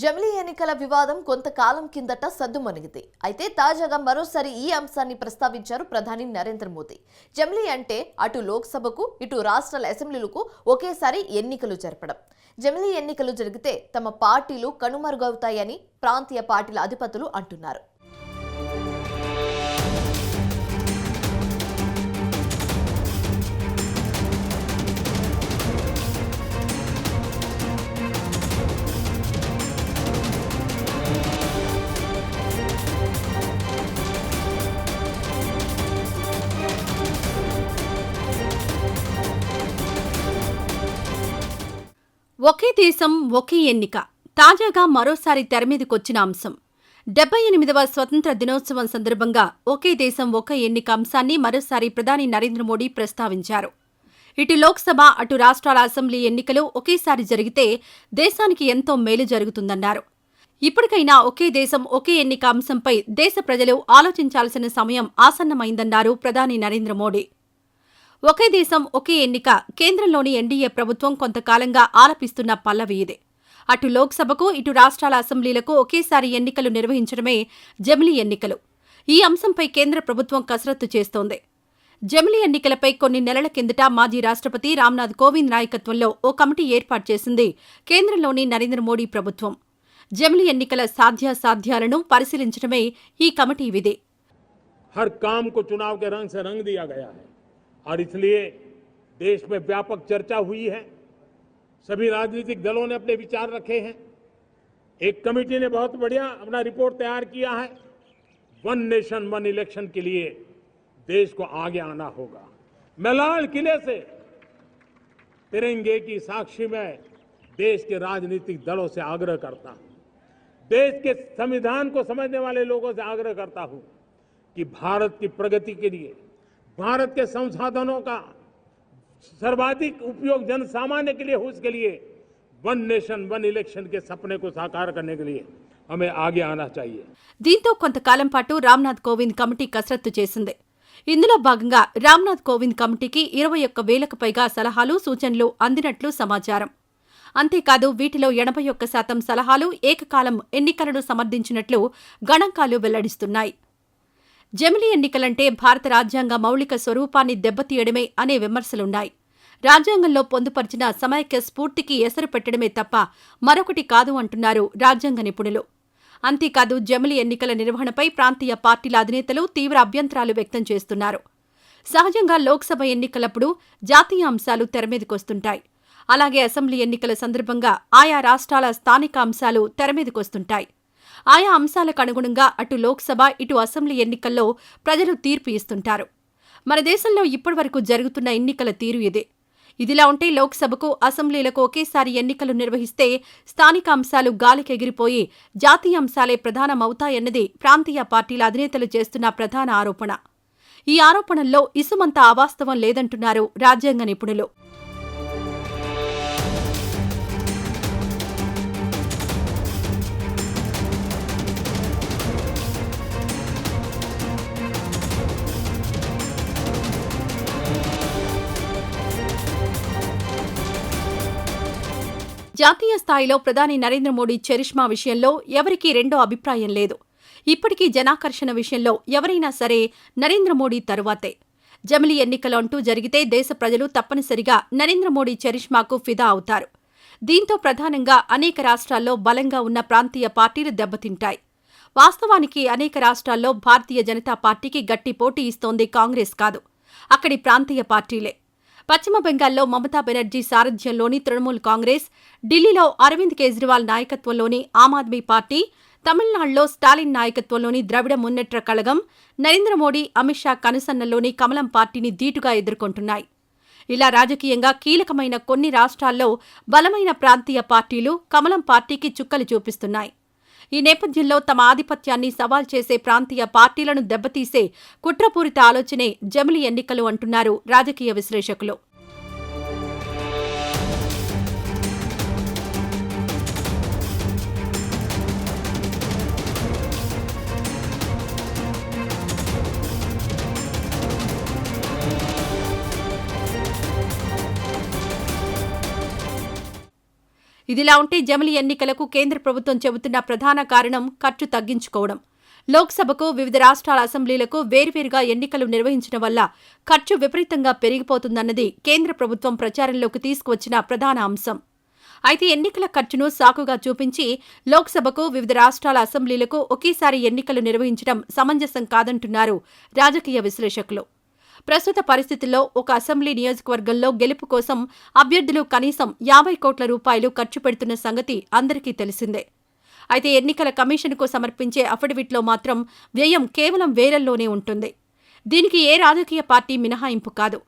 జమిలీ ఎన్నికల వివాదం కొంతకాలం కిందట సద్దుమణిగింది అయితే తాజాగా మరోసారి ఈ అంశాన్ని ప్రస్తావించారు ప్రధాని నరేంద్ర మోదీ. జమిలీ అంటే అటు లోక్సభకు ఇటు రాష్ట్రాల అసెంబ్లీలకు ఒకేసారి ఎన్నికలు జరపడం. జమిలీ ఎన్నికలు జరిగితే తమ పార్టీలు కనుమరుగవుతాయని ప్రాంతీయ పార్టీల అధిపతులు అంటున్నారు. ఒకే దేశం ఒకే ఎన్నిక. తాజాగా మరోసారి తెరమీదకొచ్చిన అంశం. డెబ్బై ఎనిమిదవ స్వతంత్ర దినోత్సవం సందర్భంగా ఒకే దేశం ఒకే ఎన్నిక అంశాన్ని మరోసారి ప్రధాని నరేంద్ర మోడీ ప్రస్తావించారు. ఇటు లోక్సభ అటు రాష్ట్రాల అసెంబ్లీ ఎన్నికలు ఒకేసారి జరిగితే దేశానికి ఎంతో మేలు జరుగుతుందన్నారు. ఇప్పటికైనా ఒకే దేశం ఒకే ఎన్నిక అంశంపై దేశ ప్రజలు ఆలోచించాల్సిన సమయం ఆసన్నమైందన్నారు ప్రధాని నరేంద్ర మోడీ. ఒకే దేశం ఒకే ఎన్నిక కేంద్రంలోని ఎన్డీఏ ప్రభుత్వం కొంతకాలంగా ఆలపిస్తున్న పల్లవి ఇదే. అటు లోక్సభకు ఇటు రాష్ట్రాల అసెంబ్లీలకు ఒకేసారి ఎన్నికలు నిర్వహించడమే జమిలీ ఎన్నికలు. ఈ అంశంపై కేంద్ర ప్రభుత్వం కసరత్తు చేస్తోంది. జమిలీ ఎన్నికలపై కొన్ని నెలల కిందట మాజీ రాష్ట్రపతి రామ్నాథ్ కోవింద్ నాయకత్వంలో ఓ కమిటీ ఏర్పాటు చేసింది కేంద్రంలోని నరేంద్ర మోడీ ప్రభుత్వం. జమిలీ ఎన్నికల సాధ్యాసాధ్యాలను పరిశీలించడమే ఈ కమిటీ విధి. హర్ కామ్కు రంగ్ సే రంగ్ దియా గయా హై और इसलिए देश में व्यापक चर्चा हुई है। सभी राजनीतिक दलों ने अपने विचार रखे हैं। एक कमेटी ने बहुत बढ़िया अपना रिपोर्ट तैयार किया है। वन नेशन, वन इलेक्शन के लिए देश को आगे आना होगा। मैं लाल किले से तिरंगे की साक्षी में देश के राजनीतिक दलों से आग्रह करता हूँ। देश के संविधान को समझने वाले लोगों से आग्रह करता हूँ कि भारत की प्रगति के लिए भारत के संसाधनों का सर्वाधिक उपयोग जन सामान्य के लिए हो उसके लिए वन नेशन वन इलेक्शन के सपने को साकार करने के लिए हमें आगे आना चाहिए దీంతో కొంతకాలం పాటు రామ్నాథ్ కోవింద్ కమిటీ కసరత్తు చేసింది ఇందులో భాగంగా రామ్నాథ్ కోవింద్ కమిటీకి ఇరవై ఒక్క వేలకు పైగా సలహాలు సూచనలు అందినట్లు సమాచారం అంతేకాదు వీటిలో ఎనభై ఒక్క శాతం సలహాలు ఏకకాలం ఎన్నికలను సమర్థించినట్లు గణాంకాలు వెల్లడిస్తున్నాయి జమిలి ఎన్నికలంటే భారత రాజ్యాంగ మౌలిక స్వరూపాన్ని దెబ్బతీయడమే అనే విమర్శలున్నాయి. రాజ్యాంగంలో పొందుపరిచిన సమైక్య స్ఫూర్తికి ఎసరు పెట్టడమే తప్ప మరొకటి కాదు అంటున్నారు రాజ్యాంగ నిపుణులు. అంతేకాదు జమిలీ ఎన్నికల నిర్వహణపై ప్రాంతీయ పార్టీల అధినేతలు తీవ్ర అభ్యంతరాలు వ్యక్తం చేస్తున్నారు. సహజంగా లోక్సభ ఎన్నికలప్పుడు జాతీయ అంశాలు తెరమీదకొస్తుంటాయి అలాగే అసెంబ్లీ ఎన్నికల సందర్భంగా ఆయా రాష్ట్రాల స్థానిక అంశాలు తెరమీదకొస్తుంటాయి ఆయా అంశాలకు అనుగుణంగా అటు లోక్సభ ఇటు అసెంబ్లీ ఎన్నికల్లో ప్రజలు తీర్పు ఇస్తుంటారు. మన దేశంలో ఇప్పటివరకు జరుగుతున్న ఎన్నికల తీరు ఇదే. ఇదిలా ఉంటే లోక్సభకు అసెంబ్లీలకు ఒకేసారి ఎన్నికలు నిర్వహిస్తే స్థానిక అంశాలు గాలికెగిరిపోయి జాతీయ అంశాలే ప్రధానమవుతాయన్నది ప్రాంతీయ పార్టీల అధినేతలు చేస్తున్న ప్రధాన ఆరోపణ. ఈ ఆరోపణల్లో ఇసుమంత అవాస్తవం లేదంటున్నారు రాజ్యాంగ నిపుణులు. జాతీయ స్థాయిలో ప్రధాని నరేంద్ర మోడీ చరిష్మా విషయంలో ఎవరికీ రెండో అభిప్రాయం లేదు. ఇప్పటికీ జనాకర్షణ విషయంలో ఎవరైనా సరే నరేంద్ర మోడీ తరువాతే. జమిలీ ఎన్నికలు అంటూ జరిగితే దేశ ప్రజలు తప్పనిసరిగా నరేంద్ర మోడీ చరిష్మాకు ఫిదా అవుతారు. దీంతో ప్రధానంగా అనేక రాష్ట్రాల్లో బలంగా ఉన్న ప్రాంతీయ పార్టీలు దెబ్బతింటాయి. వాస్తవానికి అనేక రాష్ట్రాల్లో భారతీయ జనతా పార్టీకి గట్టి పోటీ ఇస్తోంది కాంగ్రెస్ కాదు. అక్కడి ప్రాంతీయ పార్టీలే. పశ్చిమ బెంగాల్లో మమతా బెనర్జీ సారథ్యంలోని తృణమూల్ కాంగ్రెస్ ఢిల్లీలో అరవింద్ కేజ్రీవాల్ నాయకత్వంలోని ఆమ్ ఆద్మీ పార్టీ తమిళనాడులో స్టాలిన్ నాయకత్వంలోని ద్రవిడ మున్నెట్ర కళగం నరేంద్ర మోడీ అమిత్ షా కనుసన్నల్లోని కమలం పార్టీని ధీటుగా ఎదుర్కొంటున్నాయి. ఇలా రాజకీయంగా కీలకమైన కొన్ని రాష్ట్రాల్లో బలమైన ప్రాంతీయ పార్టీలు కమలం పార్టీకి చుక్కలు చూపిస్తున్నాయి. ఈ నేపథ్యంలో తమ ఆధిపత్యాన్ని సవాల్ చేసే ప్రాంతీయ పార్టీలను దెబ్బతీసే కుట్రపూరిత ఆలోచనే జమిలి ఎన్నికలు అంటున్నారు రాజకీయ విశ్లేషకులు. ఇదిలా ఉంటే జమిలి ఎన్నికలకు కేంద్ర ప్రభుత్వం చెబుతున్న ప్రధాన కారణం ఖర్చు తగ్గించుకోవడం. లోక్సభకు వివిధ రాష్ట్రాల అసెంబ్లీలకు వేర్వేరుగా ఎన్నికలు నిర్వహించడం వల్ల ఖర్చు విపరీతంగా పెరిగిపోతుందన్నది కేంద్ర ప్రభుత్వం ప్రచారంలోకి తీసుకువచ్చిన ప్రధాన అంశం. అయితే ఎన్నికల ఖర్చును సాకుగా చూపించి లోక్సభకు వివిధ రాష్ట్రాల అసెంబ్లీలకు ఒకేసారి ఎన్నికలు నిర్వహించడం సమంజసం కాదంటున్నారు రాజకీయ విశ్లేషకులు. ప్రస్తుత పరిస్థితుల్లో ఒక అసెంబ్లీ నియోజకవర్గంలో గెలుపు కోసం అభ్యర్థులు కనీసం యాభై కోట్ల రూపాయలు ఖర్చు పెడుతున్న సంగతి అందరికీ తెలిసిందే. అయితే ఎన్నికల కమిషన్కు సమర్పించే అఫిడవిట్లో మాత్రం వ్యయం కేవలం వేలల్లోనే ఉంటుంది. దీనికి ఏ రాజకీయ పార్టీ మినహాయింపు కాదు.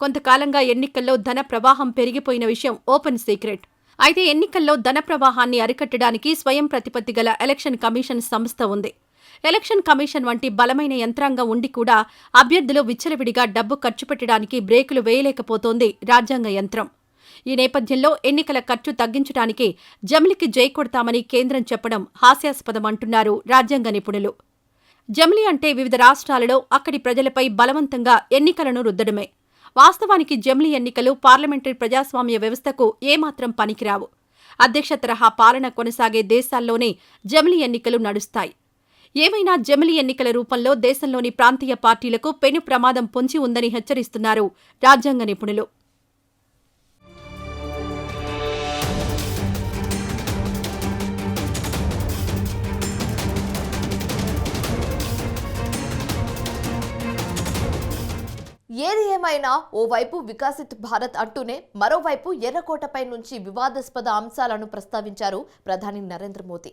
కొంతకాలంగా ఎన్నికల్లో ధన ప్రవాహం పెరిగిపోయిన విషయం ఓపెన్ సీక్రెట్. అయితే ఎన్నికల్లో ధన ప్రవాహాన్ని అరికట్టడానికి స్వయం ప్రతిపత్తి గల ఎలక్షన్ కమిషన్ సంస్థ ఉంది. ఎలక్షన్ కమిషన్ వంటి బలమైన యంత్రాంగం ఉండి కూడా అభ్యర్థులు విచ్చలవిడిగా డబ్బు ఖర్చు పెట్టడానికి బ్రేకులు వేయలేకపోతోంది రాజ్యాంగ యంత్రం. ఈ నేపథ్యంలో ఎన్నికల ఖర్చు తగ్గించడానికి జమిలికి జై కొడతామని కేంద్రం చెప్పడం హాస్యాస్పదం అంటున్నారు రాజ్యాంగ నిపుణులు. జమిలి అంటే వివిధ రాష్ట్రాలలో అక్కడి ప్రజలపై బలవంతంగా ఎన్నికలను రుద్దడమే. వాస్తవానికి జమిలి ఎన్నికలు పార్లమెంటరీ ప్రజాస్వామ్య వ్యవస్థకు ఏమాత్రం పనికిరావు. అధ్యక్ష తరహా పాలన కొనసాగే దేశాల్లోనే జమిలి ఎన్నికలు నడుస్తాయి. ఏమైనా జమిలి ఎన్నికల రూపంలో దేశంలోని ప్రాంతీయ పార్టీలకు పెను ప్రమాదం పొంచి ఉందని హెచ్చరిస్తున్నారు రాజ్యాంగ నిపుణులు. ఏది ఏమైనా ఓవైపు వికాసిత్ భారత్ అంటూనే మరోవైపు ఎర్రకోటపై నుంచి వివాదాస్పద అంశాలను ప్రస్తావించారు ప్రధాని నరేంద్ర మోదీ.